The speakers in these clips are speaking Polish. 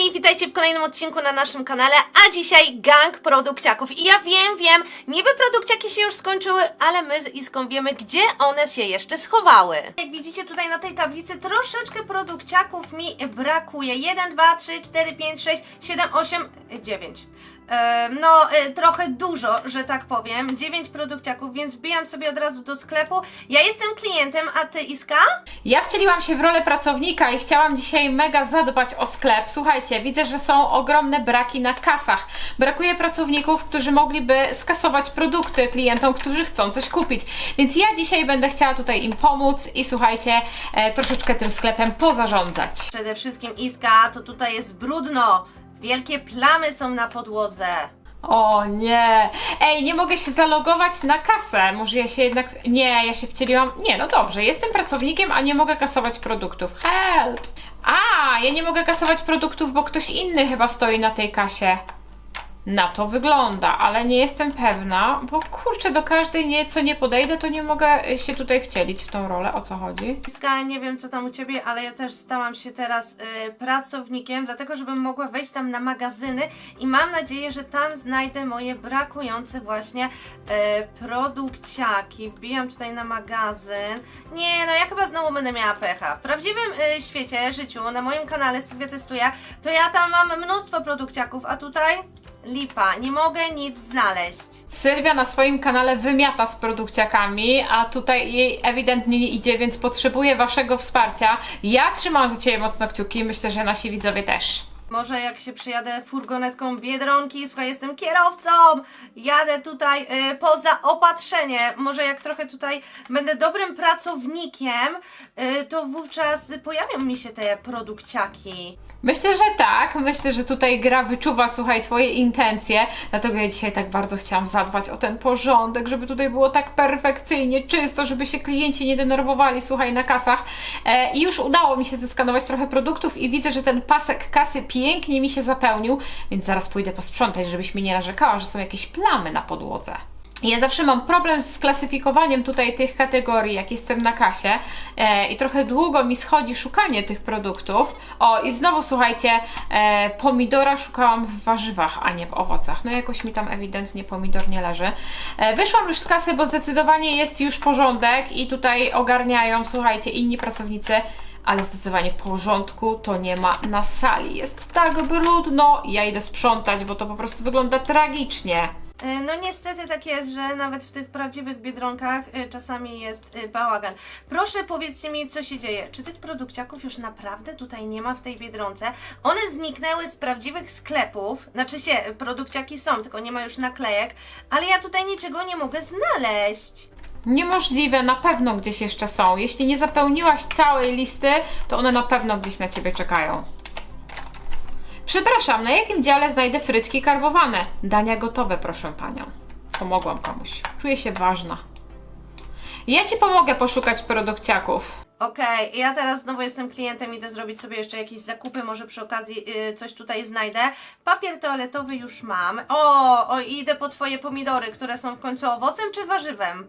kochani, witajcie w kolejnym odcinku na naszym kanale, a dzisiaj gang produkciaków. I ja wiem, wiem, niby produkciaki się już skończyły, ale my z Iską wiemy, gdzie one się jeszcze schowały. Jak widzicie tutaj na tej tablicy, troszeczkę produkciaków mi brakuje. 1, 2, 3, 4, 5, 6, 7, 8, 9. E, No, e, trochę dużo, że tak powiem. 9 produkciaków, więc wbijam sobie od razu do sklepu. Ja jestem klientem, a ty, Iska? Ja wcieliłam się w rolę pracownika i chciałam dzisiaj mega zadbać o sklep. Słuchajcie, widzę, że są ogromne braki na kasach. Brakuje pracowników, którzy mogliby skasować produkty klientom, którzy chcą coś kupić. Więc ja dzisiaj będę chciała tutaj im pomóc i słuchajcie, e, troszeczkę tym sklepem pozarządzać. Przede wszystkim Iska, to tutaj jest brudno. Wielkie plamy są na podłodze. O nie! Ej, nie mogę się zalogować na kasę. Może ja się jednak. Nie, ja się wcieliłam. Nie, no dobrze, jestem pracownikiem, a nie mogę kasować produktów. Help! A, ja nie mogę kasować produktów, bo ktoś inny chyba stoi na tej kasie. Na to wygląda, ale nie jestem pewna, bo kurczę, do każdej nie, co nie podejdę, to nie mogę się tutaj wcielić w tą rolę. O co chodzi? Iska, nie wiem co tam u Ciebie, ale ja też stałam się teraz y, pracownikiem, dlatego żebym mogła wejść tam na magazyny i mam nadzieję, że tam znajdę moje brakujące właśnie y, produkciaki. Wbijam tutaj na magazyn. Nie, no ja chyba znowu będę miała pecha. W prawdziwym y, świecie, życiu, na moim kanale Sylwia Testuje, to ja tam mam mnóstwo produkciaków, a tutaj lipa, nie mogę nic znaleźć. Sylwia na swoim kanale wymiata z produkciakami, a tutaj jej ewidentnie nie idzie, więc potrzebuje Waszego wsparcia. Ja trzymam za Ciebie mocno kciuki, myślę, że nasi widzowie też. Może jak się przyjadę furgonetką Biedronki, słuchaj, jestem kierowcą, jadę tutaj y, poza opatrzenie. Może jak trochę tutaj będę dobrym pracownikiem, y, to wówczas pojawią mi się te produkciaki. Myślę, że tak. Myślę, że tutaj gra wyczuwa, słuchaj, Twoje intencje. Dlatego ja dzisiaj tak bardzo chciałam zadbać o ten porządek, żeby tutaj było tak perfekcyjnie, czysto, żeby się klienci nie denerwowali, słuchaj, na kasach. E, I już udało mi się zeskanować trochę produktów i widzę, że ten pasek kasy pięknie mi się zapełnił, więc zaraz pójdę posprzątać, żebyś mi nie narzekała, że są jakieś plamy na podłodze. Ja zawsze mam problem z klasyfikowaniem tutaj tych kategorii, jak jestem na kasie e, i trochę długo mi schodzi szukanie tych produktów. O, i znowu słuchajcie, e, pomidora szukałam w warzywach, a nie w owocach. No jakoś mi tam ewidentnie pomidor nie leży. E, wyszłam już z kasy, bo zdecydowanie jest już porządek i tutaj ogarniają, słuchajcie, inni pracownicy. Ale zdecydowanie porządku to nie ma na sali. Jest tak brudno. Ja idę sprzątać, bo to po prostu wygląda tragicznie. Y, No niestety tak jest, że nawet w tych prawdziwych biedronkach y, czasami jest y, bałagan. Proszę powiedzcie mi, co się dzieje. Czy tych produkciaków już naprawdę tutaj nie ma w tej biedronce? One zniknęły z prawdziwych sklepów, znaczy się, produkciaki są, tylko nie ma już naklejek, ale ja tutaj niczego nie mogę znaleźć. Niemożliwe, na pewno gdzieś jeszcze są. Jeśli nie zapełniłaś całej listy, to one na pewno gdzieś na ciebie czekają. Przepraszam, na jakim dziale znajdę frytki karbowane? Dania gotowe, proszę panią. Pomogłam komuś. Czuję się ważna. Ja ci pomogę poszukać produkciaków. Okej, ja teraz znowu jestem klientem, idę zrobić sobie jeszcze jakieś zakupy, może przy okazji y, coś tutaj znajdę. Papier toaletowy już mam. O, o, idę po Twoje pomidory, które są w końcu owocem czy warzywem?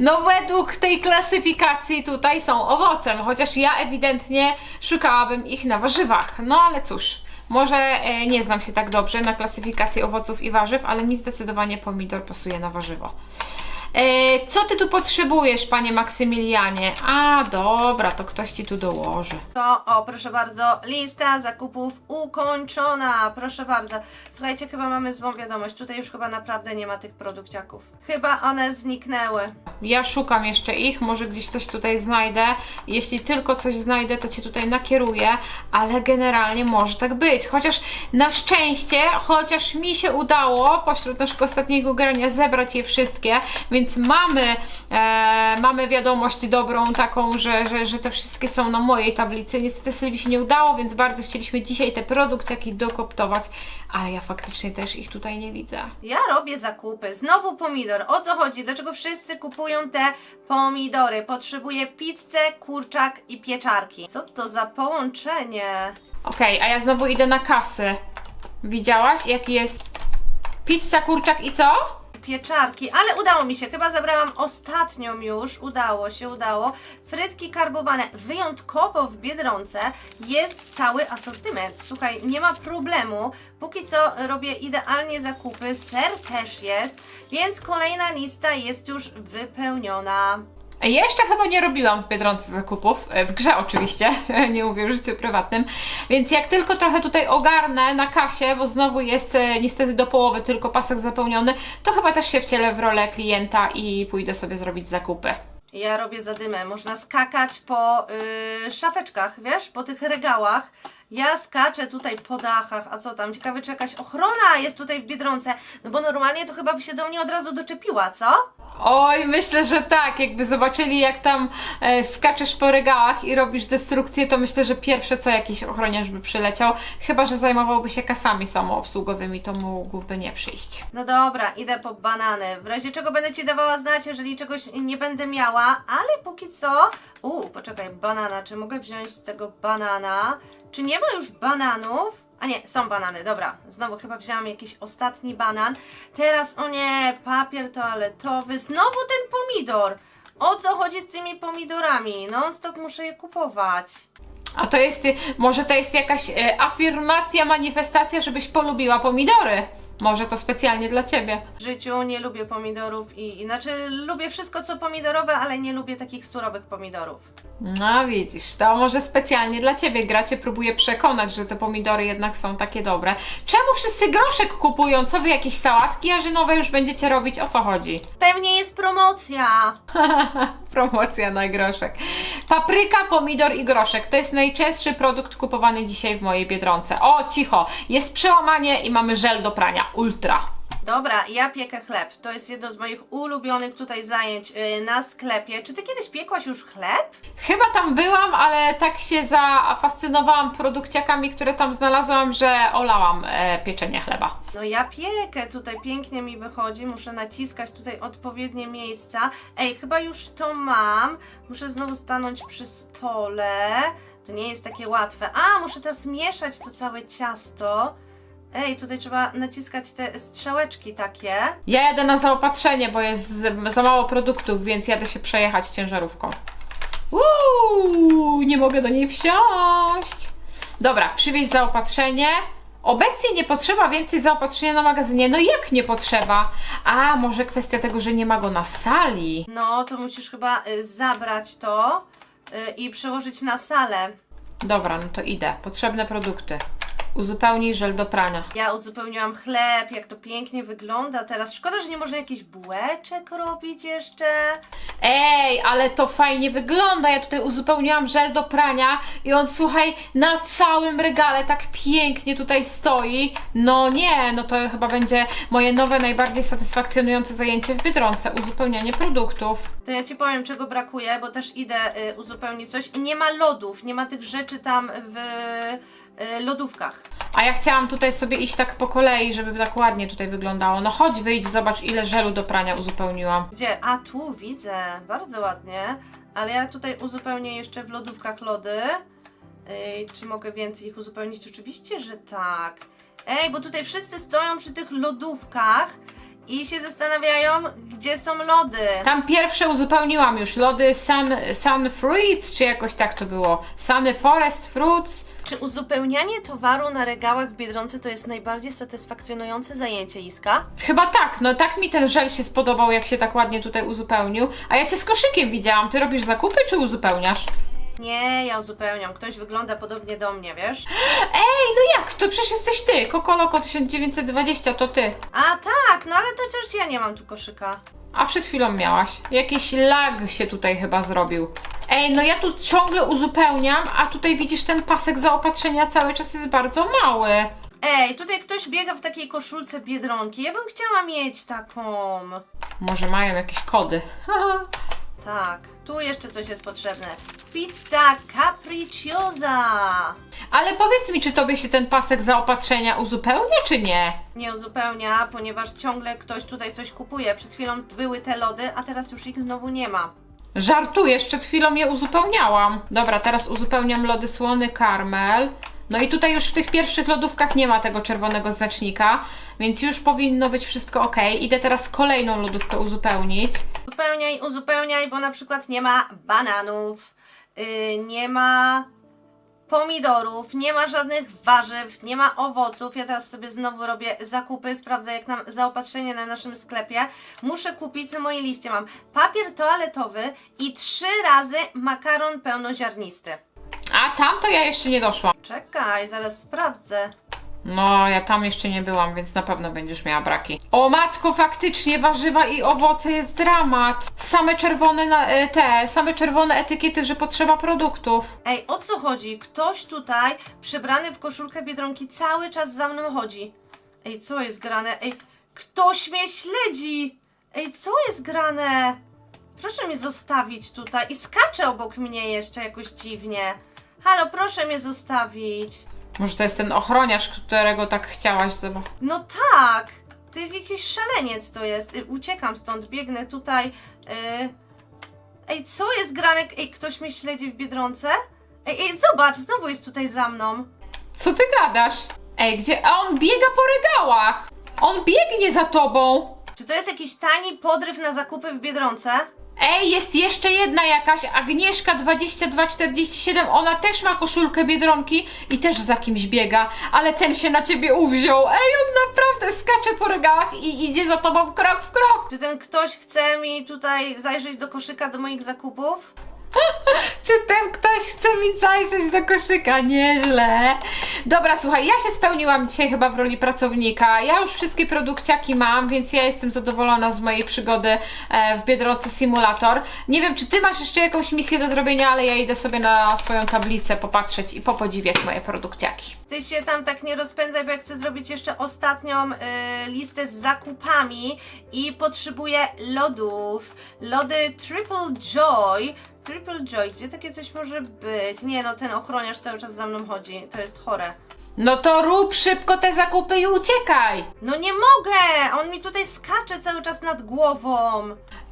No według tej klasyfikacji tutaj są owocem, chociaż ja ewidentnie szukałabym ich na warzywach. No ale cóż, może e, nie znam się tak dobrze na klasyfikacji owoców i warzyw, ale mi zdecydowanie pomidor pasuje na warzywo. E, co ty tu potrzebujesz, panie Maksymilianie? A, dobra, to ktoś ci tu dołoży. To, o, proszę bardzo, lista zakupów ukończona, proszę bardzo. Słuchajcie, chyba mamy złą wiadomość, tutaj już chyba naprawdę nie ma tych produkciaków. Chyba one zniknęły. Ja szukam jeszcze ich, może gdzieś coś tutaj znajdę. Jeśli tylko coś znajdę, to cię tutaj nakieruję, ale generalnie może tak być. Chociaż na szczęście, chociaż mi się udało pośród naszego ostatniego grania zebrać je wszystkie, więc mamy, e, mamy wiadomość dobrą taką, że, że, że te wszystkie są na mojej tablicy. Niestety Sylwii się nie udało, więc bardzo chcieliśmy dzisiaj te produkciaki dokoptować, ale ja faktycznie też ich tutaj nie widzę. Ja robię zakupy, znowu pomidor. O co chodzi? Dlaczego wszyscy kupują te pomidory? Potrzebuję pizzę, kurczak i pieczarki. Co to za połączenie? Okej, a ja znowu idę na kasy. Widziałaś, jaki jest pizza, kurczak i co? Pieczarki, ale udało mi się, chyba zabrałam ostatnią już, udało się, udało. Frytki karbowane, wyjątkowo w Biedronce jest cały asortyment. Słuchaj, nie ma problemu, póki co robię idealnie zakupy, ser też jest, więc kolejna lista jest już wypełniona. Jeszcze chyba nie robiłam w Biedronce zakupów, e, w grze oczywiście, nie mówię w życiu prywatnym, więc jak tylko trochę tutaj ogarnę na kasie, bo znowu jest e, niestety do połowy tylko pasek zapełniony, to chyba też się wcielę w rolę klienta i pójdę sobie zrobić zakupy. Ja robię zadymę. Można skakać po yy, szafeczkach, wiesz, po tych regałach. Ja skaczę tutaj po dachach, a co tam? Ciekawe, czy jakaś ochrona jest tutaj w Biedronce. No bo normalnie to chyba by się do mnie od razu doczepiła, co? Oj, myślę, że tak. Jakby zobaczyli, jak tam e, skaczesz po regałach i robisz destrukcję, to myślę, że pierwsze co jakiś ochroniarz by przyleciał. Chyba, że zajmowałby się kasami samoobsługowymi, to mógłby nie przyjść. No dobra, idę po banany. W razie czego będę Ci dawała znać, jeżeli czegoś nie będę miała, ale póki co... Uuu, poczekaj, banana. Czy mogę wziąć z tego banana? Czy nie ma już bananów? A nie, są banany, dobra. Znowu chyba wzięłam jakiś ostatni banan. Teraz, o nie, papier toaletowy. Znowu ten pomidor. O co chodzi z tymi pomidorami? Non stop muszę je kupować. A to jest, może to jest jakaś e, afirmacja, manifestacja, żebyś polubiła pomidory. Może to specjalnie dla ciebie. W życiu nie lubię pomidorów i, inaczej lubię wszystko co pomidorowe, ale nie lubię takich surowych pomidorów. No widzisz, to może specjalnie dla ciebie gra cię próbuje przekonać, że te pomidory jednak są takie dobre. Czemu wszyscy groszek kupują? Co wy jakieś sałatki jarzynowe już będziecie robić? O co chodzi? Pewnie jest promocja. Promocja na groszek. Papryka, pomidor i groszek to jest najczęstszy produkt kupowany dzisiaj w mojej biedronce. O, cicho, jest przełamanie i mamy żel do prania. Ultra. Dobra, ja piekę chleb. To jest jedno z moich ulubionych tutaj zajęć yy, na sklepie. Czy ty kiedyś piekłaś już chleb? Chyba tam byłam, ale tak się zafascynowałam produkciakami, które tam znalazłam, że olałam e, pieczenie chleba. No ja piekę, tutaj pięknie mi wychodzi. Muszę naciskać tutaj odpowiednie miejsca. Ej, chyba już to mam. Muszę znowu stanąć przy stole. To nie jest takie łatwe. A, muszę teraz mieszać to całe ciasto. Ej, tutaj trzeba naciskać te strzałeczki takie. Ja jadę na zaopatrzenie, bo jest z- za mało produktów, więc jadę się przejechać ciężarówką. Uuu, nie mogę do niej wsiąść. Dobra, przywieźć zaopatrzenie. Obecnie nie potrzeba więcej zaopatrzenia na magazynie. No jak nie potrzeba? A, może kwestia tego, że nie ma go na sali. No, to musisz chyba y, zabrać to y, i przełożyć na salę. Dobra, no to idę. Potrzebne produkty. Uzupełnij żel do prania. Ja uzupełniłam chleb, jak to pięknie wygląda teraz. Szkoda, że nie można jakiś bułeczek robić jeszcze. Ej, ale to fajnie wygląda. Ja tutaj uzupełniłam żel do prania i on, słuchaj, na całym regale tak pięknie tutaj stoi. No nie, no to chyba będzie moje nowe, najbardziej satysfakcjonujące zajęcie w Biedronce. Uzupełnianie produktów. To ja Ci powiem, czego brakuje, bo też idę y, uzupełnić coś. Nie ma lodów, nie ma tych rzeczy tam w lodówkach. A ja chciałam tutaj sobie iść tak po kolei, żeby tak ładnie tutaj wyglądało. No chodź, wyjdź, zobacz ile żelu do prania uzupełniłam. Gdzie? A, tu widzę. Bardzo ładnie. Ale ja tutaj uzupełnię jeszcze w lodówkach lody. Ej, czy mogę więcej ich uzupełnić? Oczywiście, że tak. Ej, bo tutaj wszyscy stoją przy tych lodówkach i się zastanawiają, gdzie są lody. Tam pierwsze uzupełniłam już. Lody Sun, sun Fruits, czy jakoś tak to było. Sunny Forest Fruits. Czy uzupełnianie towaru na regałach w Biedronce to jest najbardziej satysfakcjonujące zajęcie, Iska? Chyba tak, no tak mi ten żel się spodobał, jak się tak ładnie tutaj uzupełnił. A ja cię z koszykiem widziałam. Ty robisz zakupy czy uzupełniasz? Nie, ja uzupełniam. Ktoś wygląda podobnie do mnie, wiesz? Ej, no jak? To przecież jesteś ty. Kokoloko 1920 to ty. A tak, no ale to przecież ja nie mam tu koszyka. A przed chwilą miałaś. Jakiś lag się tutaj chyba zrobił. Ej, no ja tu ciągle uzupełniam, a tutaj widzisz ten pasek zaopatrzenia cały czas jest bardzo mały. Ej, tutaj ktoś biega w takiej koszulce biedronki. Ja bym chciała mieć taką. Może mają jakieś kody. Tak, tu jeszcze coś jest potrzebne. Pizza capricciosa. Ale powiedz mi, czy tobie się ten pasek zaopatrzenia uzupełnia, czy nie? Nie uzupełnia, ponieważ ciągle ktoś tutaj coś kupuje. Przed chwilą były te lody, a teraz już ich znowu nie ma. Żartujesz, przed chwilą je uzupełniałam. Dobra, teraz uzupełniam lody słony karmel. No i tutaj już w tych pierwszych lodówkach nie ma tego czerwonego znacznika, więc już powinno być wszystko ok. Idę teraz kolejną lodówkę uzupełnić. Uzupełniaj, uzupełniaj, bo na przykład nie ma bananów, yy, nie ma pomidorów, nie ma żadnych warzyw, nie ma owoców. Ja teraz sobie znowu robię zakupy, sprawdzę jak nam zaopatrzenie na naszym sklepie. Muszę kupić, na mojej liście mam papier toaletowy i trzy razy makaron pełnoziarnisty. A tam to ja jeszcze nie doszłam. Czekaj, zaraz sprawdzę. No, ja tam jeszcze nie byłam, więc na pewno będziesz miała braki. O matko, faktycznie warzywa i owoce jest dramat. Same czerwone na, e, te, same czerwone etykiety, że potrzeba produktów. Ej, o co chodzi? Ktoś tutaj przebrany w koszulkę Biedronki cały czas za mną chodzi. Ej, co jest grane? Ej, ktoś mnie śledzi! Ej, co jest grane? Proszę mnie zostawić tutaj i skacze obok mnie jeszcze jakoś dziwnie. Halo, proszę mnie zostawić. Może to jest ten ochroniarz, którego tak chciałaś zobaczyć. No tak! Ty jakiś szaleniec to jest. Y, Uciekam stąd, biegnę tutaj. y. Ej, co jest grane? Ej, ktoś mnie śledzi w Biedronce? Ej, ej, zobacz, znowu jest tutaj za mną. Co ty gadasz? Ej, gdzie? A on biega po regałach! On biegnie za tobą! Czy to jest jakiś tani podryw na zakupy w Biedronce? Ej, jest jeszcze jedna jakaś, Agnieszka 2247, ona też ma koszulkę Biedronki i też za kimś biega, ale ten się na ciebie uwziął. Ej, on naprawdę skacze po regałach i idzie za tobą krok w krok. Czy ten ktoś chce mi tutaj zajrzeć do koszyka do moich zakupów? Czy ten ktoś chce mi zajrzeć do koszyka? Nieźle. Dobra, słuchaj, ja się spełniłam dzisiaj chyba w roli pracownika. Ja już wszystkie produkciaki mam, więc ja jestem zadowolona z mojej przygody e, w Biedronce Simulator. Nie wiem, czy ty masz jeszcze jakąś misję do zrobienia, ale ja idę sobie na swoją tablicę popatrzeć i popodziwiać moje produkciaki. Ty się tam tak nie rozpędzaj, bo ja chcę zrobić jeszcze ostatnią y, listę z zakupami i potrzebuję lodów. Lody Triple Joy. Triple Joy, gdzie takie coś może być? Nie no, ten ochroniarz cały czas za mną chodzi. To jest chore. No to rób szybko te zakupy i uciekaj! No nie mogę! On mi tutaj skacze cały czas nad głową.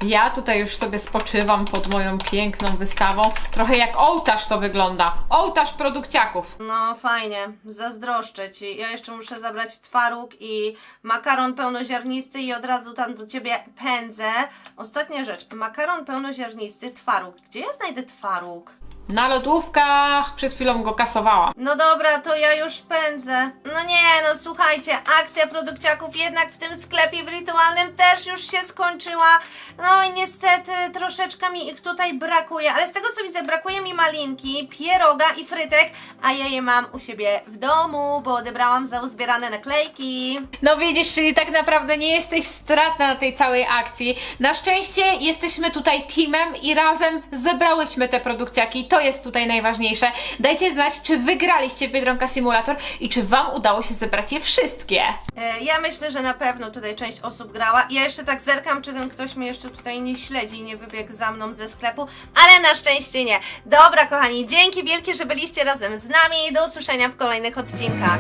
Ja tutaj już sobie spoczywam pod moją piękną wystawą. Trochę jak ołtarz to wygląda. Ołtarz produkciaków. No fajnie, zazdroszczę ci. Ja jeszcze muszę zabrać twaróg i makaron pełnoziarnisty i od razu tam do ciebie pędzę. Ostatnia rzecz, makaron pełnoziarnisty, twaróg. Gdzie ja znajdę twaróg? Na lodówkach przed chwilą go kasowałam. No dobra, to ja już pędzę. No nie, no słuchajcie, akcja produkciaków jednak w tym sklepie wirtualnym też już się skończyła. No i niestety troszeczkę mi ich tutaj brakuje, ale z tego co widzę, brakuje mi malinki, pieroga i frytek, a ja je mam u siebie w domu, bo odebrałam za uzbierane naklejki. No widzisz, czyli tak naprawdę nie jesteś stratna na tej całej akcji. Na szczęście jesteśmy tutaj teamem i razem zebrałyśmy te produkciaki. To jest tutaj najważniejsze. Dajcie znać, czy wygraliście Biedronka Simulator i czy Wam udało się zebrać je wszystkie. E, Ja myślę, że na pewno tutaj część osób grała. Ja jeszcze tak zerkam, czy ten ktoś mnie jeszcze tutaj nie śledzi, nie wybiegł za mną ze sklepu, ale na szczęście nie. Dobra, kochani, dzięki wielkie, że byliście razem z nami. Do usłyszenia w kolejnych odcinkach.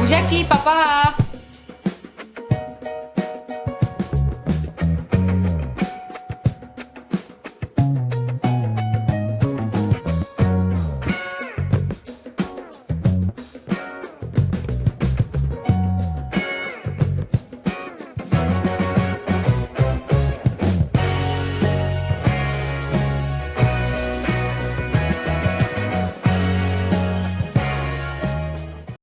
Buziaki, pa pa!